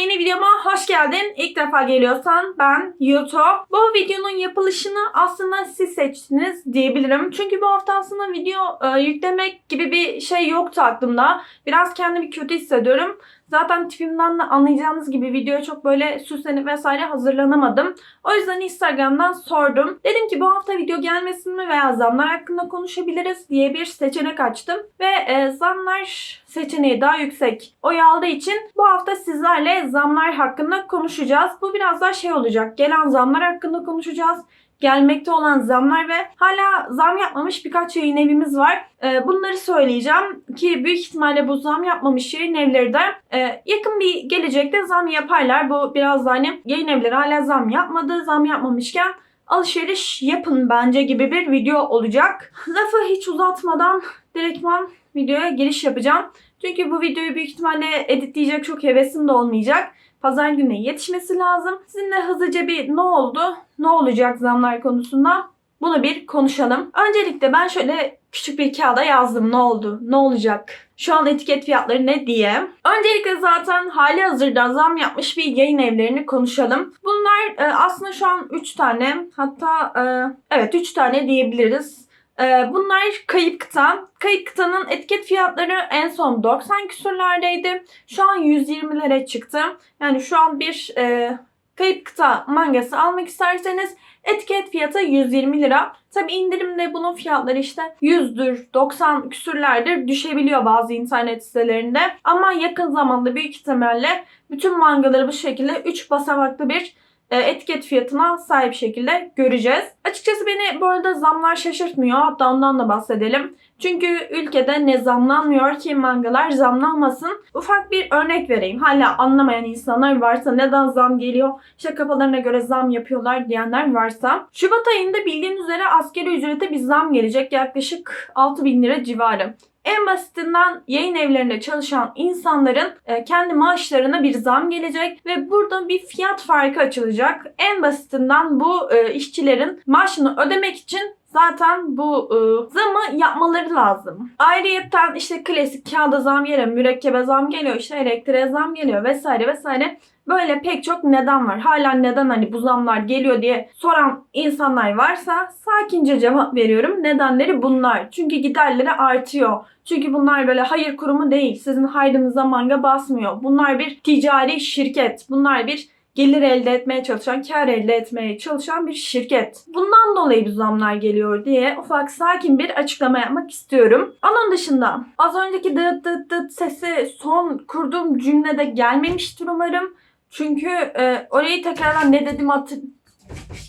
yeni videoma hoş geldin. İlk defa geliyorsan ben Yuto. Bu videonun yapılışını aslında siz seçtiniz diyebilirim. Çünkü bu hafta aslında video e, yüklemek gibi bir şey yoktu aklımda. Biraz kendimi kötü hissediyorum. Zaten tipimden de anlayacağınız gibi videoya çok böyle süslenip vesaire hazırlanamadım. O yüzden Instagram'dan sordum. Dedim ki bu hafta video gelmesin mi veya zamlar hakkında konuşabiliriz diye bir seçenek açtım. Ve e, zamlar seçeneği daha yüksek oy aldığı için bu hafta sizlerle zamlar hakkında konuşacağız. Bu biraz daha şey olacak. Gelen zamlar hakkında konuşacağız gelmekte olan zamlar ve hala zam yapmamış birkaç yayın evimiz var. Ee, bunları söyleyeceğim ki büyük ihtimalle bu zam yapmamış yayın evleri de e, yakın bir gelecekte zam yaparlar. Bu biraz da hani yayın evleri hala zam yapmadı. Zam yapmamışken alışveriş yapın bence gibi bir video olacak. Lafı hiç uzatmadan direktman videoya giriş yapacağım. Çünkü bu videoyu büyük ihtimalle editleyecek çok hevesim de olmayacak. Pazar gününe yetişmesi lazım. Sizinle hızlıca bir ne oldu, ne olacak zamlar konusunda bunu bir konuşalım. Öncelikle ben şöyle küçük bir kağıda yazdım ne oldu, ne olacak, şu an etiket fiyatları ne diye. Öncelikle zaten hali hazırda zam yapmış bir yayın evlerini konuşalım. Bunlar e, aslında şu an 3 tane hatta e, evet 3 tane diyebiliriz. Ee, bunlar kayıp kıta. Kayıp kıtanın etiket fiyatları en son 90 küsürlerdeydi. Şu an 120'lere çıktı. Yani şu an bir e, kayıp kıta mangası almak isterseniz etiket fiyatı 120 lira. Tabi indirimde bunun fiyatları işte 100'dür, 90 küsürlerdir düşebiliyor bazı internet sitelerinde. Ama yakın zamanda büyük ihtimalle bütün mangaları bu şekilde 3 basamaklı bir etiket fiyatına sahip şekilde göreceğiz. Açıkçası beni bu arada zamlar şaşırtmıyor. Hatta ondan da bahsedelim. Çünkü ülkede ne zamlanmıyor ki mangalar zamlanmasın. Ufak bir örnek vereyim. Hala anlamayan insanlar varsa neden zam geliyor, işte kafalarına göre zam yapıyorlar diyenler varsa. Şubat ayında bildiğiniz üzere askeri ücrete bir zam gelecek. Yaklaşık 6000 lira civarı. En basitinden yayın evlerinde çalışan insanların e, kendi maaşlarına bir zam gelecek ve burada bir fiyat farkı açılacak. En basitinden bu e, işçilerin maaşını ödemek için zaten bu e, zamı yapmaları lazım. Ayrıyetten işte klasik kağıda zam geliyor, mürekkebe zam geliyor, işte elektriğe zam geliyor vesaire vesaire. Böyle pek çok neden var. Hala neden hani bu zamlar geliyor diye soran insanlar varsa sakince cevap veriyorum. Nedenleri bunlar. Çünkü giderleri artıyor. Çünkü bunlar böyle hayır kurumu değil. Sizin hayrınıza manga basmıyor. Bunlar bir ticari şirket. Bunlar bir gelir elde etmeye çalışan, kar elde etmeye çalışan bir şirket. Bundan dolayı bu zamlar geliyor diye ufak sakin bir açıklama yapmak istiyorum. Onun dışında az önceki dıt dıt dıt sesi son kurduğum cümlede gelmemiştir umarım. Çünkü e, orayı tekrardan ne dedim hatır...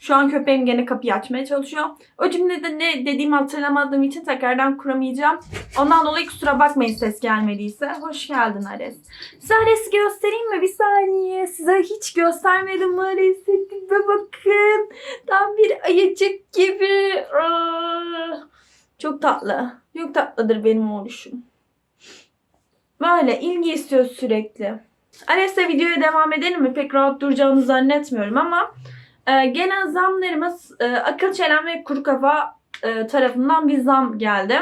Şu an köpeğim gene kapıyı açmaya çalışıyor. O cümlede ne dediğimi hatırlamadığım için tekrardan kuramayacağım. Ondan dolayı kusura bakmayın ses gelmediyse. Hoş geldin Ares. Size Ares'i göstereyim mi? Bir saniye. Size hiç göstermedim Ares'i. Tipe bakın. Tam bir ayıcık gibi. Aa, Çok tatlı. Çok tatlıdır benim oluşum. Böyle ilgi istiyor sürekli. Ares'le videoya devam edelim mi? Pek rahat duracağını zannetmiyorum ama e, gelen zamlarımız e, akıl çelen ve kuru kafa e, tarafından bir zam geldi.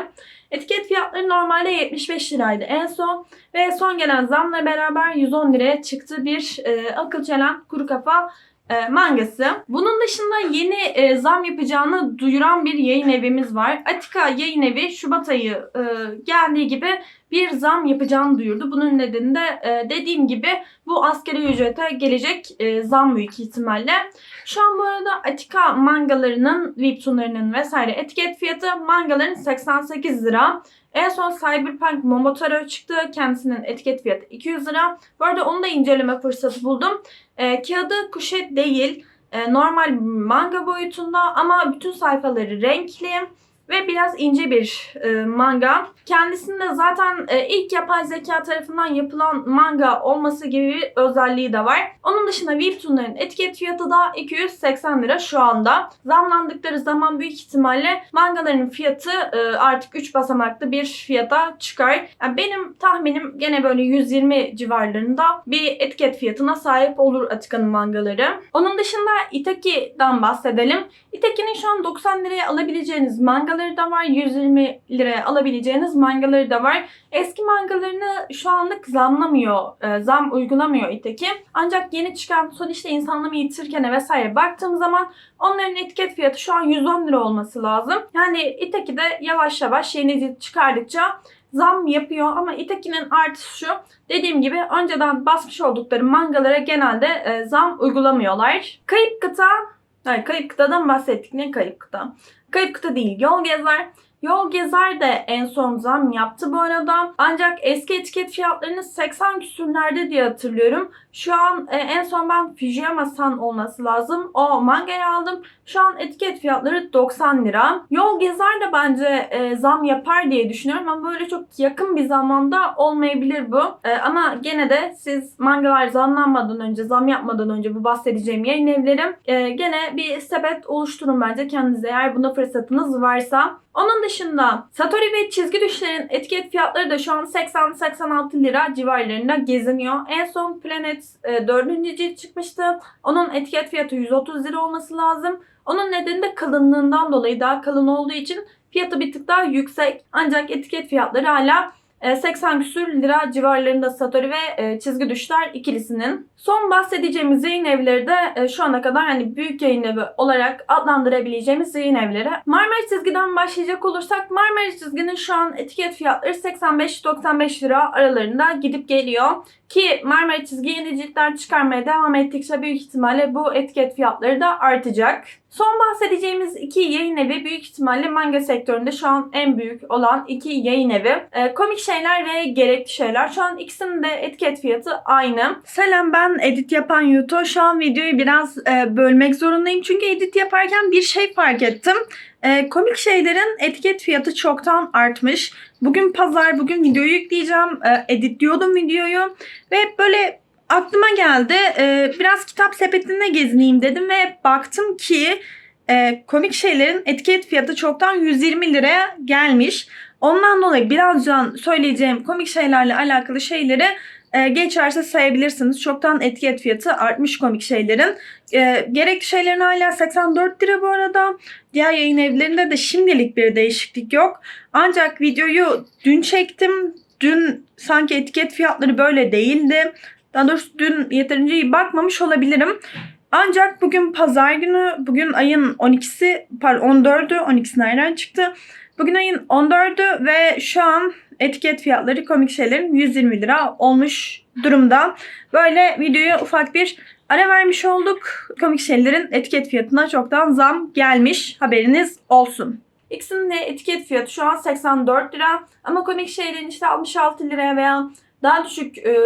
Etiket fiyatları normalde 75 liraydı en son ve son gelen zamla beraber 110 liraya çıktı bir e, akıl çelen kuru kafa e, mangası. Bunun dışında yeni e, zam yapacağını duyuran bir yayın evimiz var. Atika yayın evi Şubat ayı e, geldiği gibi bir zam yapacağını duyurdu. Bunun nedeni de e, dediğim gibi bu askeri ücrete gelecek e, zam büyük ihtimalle. Şu an bu arada Atika mangalarının, Webtoon'larının vesaire etiket fiyatı mangaların 88 lira. En son Cyberpunk Momotaro çıktı. Kendisinin etiket fiyatı 200 lira. Bu arada onu da inceleme fırsatı buldum. E, kağıdı kuşet değil. E, normal manga boyutunda ama bütün sayfaları renkli ve biraz ince bir e, manga. Kendisinde zaten e, ilk yapay zeka tarafından yapılan manga olması gibi bir özelliği de var. Onun dışında Webtoon'ların etiket fiyatı da 280 lira şu anda. Zamlandıkları zaman büyük ihtimalle mangaların fiyatı e, artık 3 basamaklı bir fiyata çıkar. Yani benim tahminim gene böyle 120 civarlarında bir etiket fiyatına sahip olur Atika'nın mangaları. Onun dışında Itaki'den bahsedelim. Itaki'nin şu an 90 liraya alabileceğiniz mangaları mangaları da var. 120 liraya alabileceğiniz mangaları da var. Eski mangalarını şu anlık zamlamıyor, e, zam uygulamıyor İteki. Ancak yeni çıkan son işte insanlama yitirkene vesaire baktığım zaman onların etiket fiyatı şu an 110 lira olması lazım. Yani İteki de yavaş yavaş yeni çıkardıkça zam yapıyor ama Itaki'nin artısı şu. Dediğim gibi önceden basmış oldukları mangalara genelde e, zam uygulamıyorlar. Kayıp kıta, hayır kayıp kıtadan bahsettik. Ne kayıp kıta? Kayıp kıta değil, yol gezer. Yol Gezer de en son zam yaptı bu arada. Ancak eski etiket fiyatlarını 80 küsürlerde diye hatırlıyorum. Şu an e, en son ben Fujiyama San olması lazım. O mangayı aldım. Şu an etiket fiyatları 90 lira. Yol Gezer de bence e, zam yapar diye düşünüyorum ama böyle çok yakın bir zamanda olmayabilir bu. E, ama gene de siz mangalar zamlanmadan önce, zam yapmadan önce bu bahsedeceğim yayın evlerim e, gene bir sepet oluşturun bence kendinize eğer buna fırsatınız varsa. Onun dışında Satori ve çizgi düşlerin etiket fiyatları da şu an 80-86 lira civarlarında geziniyor. En son Planet e, 4. cilt çıkmıştı. Onun etiket fiyatı 130 lira olması lazım. Onun nedeni de kalınlığından dolayı daha kalın olduğu için fiyatı bir tık daha yüksek. Ancak etiket fiyatları hala e, 80 küsür lira civarlarında Satori ve e, çizgi düşler ikilisinin. Son bahsedeceğimiz yayın evleri de e, şu ana kadar hani büyük yayın evi olarak adlandırabileceğimiz yayın evleri. Marmara çizgiden başlayacak olursak Marmara çizginin şu an etiket fiyatları 85-95 lira aralarında gidip geliyor. Ki Marmara çizgi yeni ciltler çıkarmaya devam ettikçe büyük ihtimalle bu etiket fiyatları da artacak. Son bahsedeceğimiz iki yayın evi büyük ihtimalle manga sektöründe şu an en büyük olan iki yayın evi. E, komik şeyler ve gerekli şeyler. Şu an ikisinin de etiket fiyatı aynı. Selam ben edit yapan Yuto. Şu an videoyu biraz e, bölmek zorundayım. Çünkü edit yaparken bir şey fark ettim. E, komik şeylerin etiket fiyatı çoktan artmış. Bugün pazar, bugün videoyu yükleyeceğim. E, editliyordum videoyu. Ve böyle aklıma geldi. E, biraz kitap sepetinde gezineyim dedim ve baktım ki e, komik şeylerin etiket fiyatı çoktan 120 liraya gelmiş. Ondan dolayı birazdan söyleyeceğim komik şeylerle alakalı şeyleri e, geçerse sayabilirsiniz. Çoktan etiket fiyatı artmış komik şeylerin. E, gerekli şeylerin hala 84 lira bu arada. Diğer yayın evlerinde de şimdilik bir değişiklik yok. Ancak videoyu dün çektim. Dün sanki etiket fiyatları böyle değildi. Daha doğrusu dün yeterince iyi bakmamış olabilirim. Ancak bugün pazar günü, bugün ayın 12'si, pardon 14'ü, 12'si nereden çıktı? Bugün ayın 14'ü ve şu an etiket fiyatları komik şeylerin 120 lira olmuş durumda. Böyle videoya ufak bir ara vermiş olduk. Komik şeylerin etiket fiyatına çoktan zam gelmiş. Haberiniz olsun. İkisinin de etiket fiyatı şu an 84 lira. Ama komik şeylerin işte 66 liraya veya daha düşük e,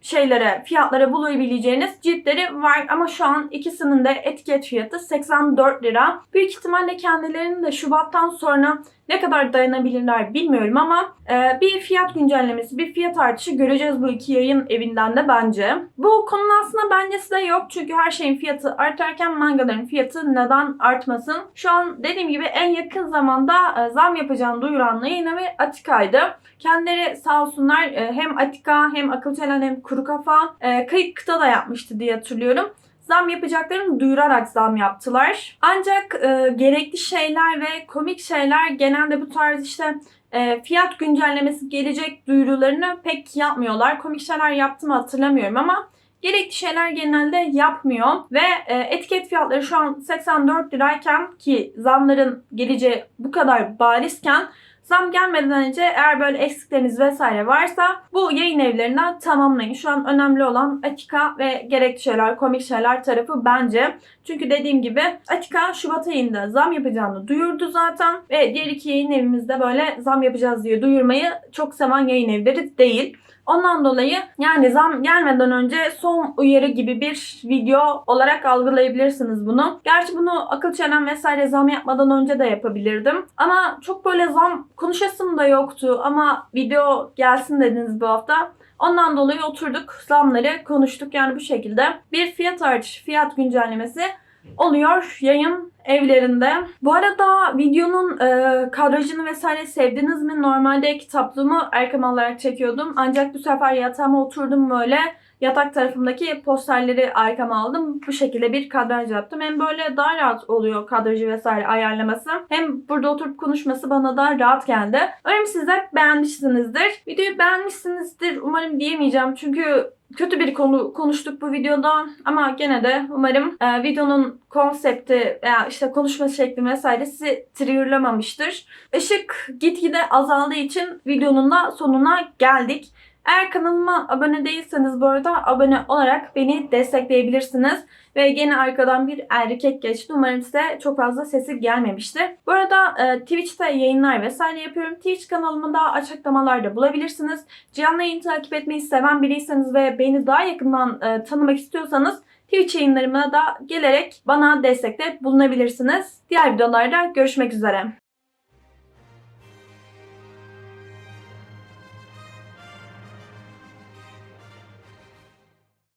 şeylere, fiyatlara bulabileceğiniz ciltleri var. Ama şu an ikisinin de etiket fiyatı 84 lira. Büyük ihtimalle kendilerinin de Şubat'tan sonra ne kadar dayanabilirler bilmiyorum ama e, bir fiyat güncellemesi, bir fiyat artışı göreceğiz bu iki yayın evinden de bence. Bu konunun aslında bencesi de yok çünkü her şeyin fiyatı artarken mangaların fiyatı neden artmasın? Şu an dediğim gibi en yakın zamanda e, zam yapacağını duyuran yayın evi Atika'ydı. Kendileri sağ olsunlar e, hem Atika hem Akıl Çelen hem Kuru Kafa e, kayıp kıta da yapmıştı diye hatırlıyorum zam yapacaklarını duyurarak zam yaptılar. Ancak e, gerekli şeyler ve komik şeyler genelde bu tarz işte e, fiyat güncellemesi gelecek duyurularını pek yapmıyorlar. Komik şeyler yaptım hatırlamıyorum ama gerekli şeyler genelde yapmıyor ve e, etiket fiyatları şu an 84 lirayken ki zamların geleceği bu kadar barizken Zam gelmeden önce eğer böyle eksikleriniz vesaire varsa bu yayın evlerinden tamamlayın. Şu an önemli olan Atika ve gerekli şeyler, komik şeyler tarafı bence. Çünkü dediğim gibi Atika Şubat ayında zam yapacağını duyurdu zaten. Ve diğer iki yayın evimizde böyle zam yapacağız diye duyurmayı çok seven yayın evleri değil. Ondan dolayı yani zam gelmeden önce son uyarı gibi bir video olarak algılayabilirsiniz bunu. Gerçi bunu akıl çelen vesaire zam yapmadan önce de yapabilirdim. Ama çok böyle zam konuşasım da yoktu ama video gelsin dediniz bu hafta. Ondan dolayı oturduk zamları konuştuk yani bu şekilde. Bir fiyat artışı, fiyat güncellemesi oluyor yayın evlerinde. Bu arada videonun e, kadrajını vesaire sevdiniz mi? Normalde kitaplığımı arkam alarak çekiyordum. Ancak bu sefer yatağıma oturdum böyle. yatak tarafımdaki posterleri arkama aldım. Bu şekilde bir kadraj yaptım. Hem böyle daha rahat oluyor kadrajı vesaire ayarlaması. Hem burada oturup konuşması bana da rahat geldi. Umarım siz de beğenmişsinizdir. Videoyu beğenmişsinizdir umarım diyemeyeceğim. Çünkü kötü bir konu konuştuk bu videoda ama gene de umarım e, videonun konsepti veya işte konuşma şekli vesaire sizi triggerlamamıştır. Işık gitgide azaldığı için videonun da sonuna geldik. Eğer kanalıma abone değilseniz bu arada abone olarak beni destekleyebilirsiniz. Ve gene arkadan bir erkek geçti. Umarım size çok fazla sesi gelmemiştir. Bu arada e, Twitch'te yayınlar vesaire yapıyorum. Twitch kanalımı da açıklamalarda bulabilirsiniz. Canlı yayın takip etmeyi seven biriyseniz ve beni daha yakından e, tanımak istiyorsanız Twitch yayınlarıma da gelerek bana destekte bulunabilirsiniz. Diğer videolarda görüşmek üzere.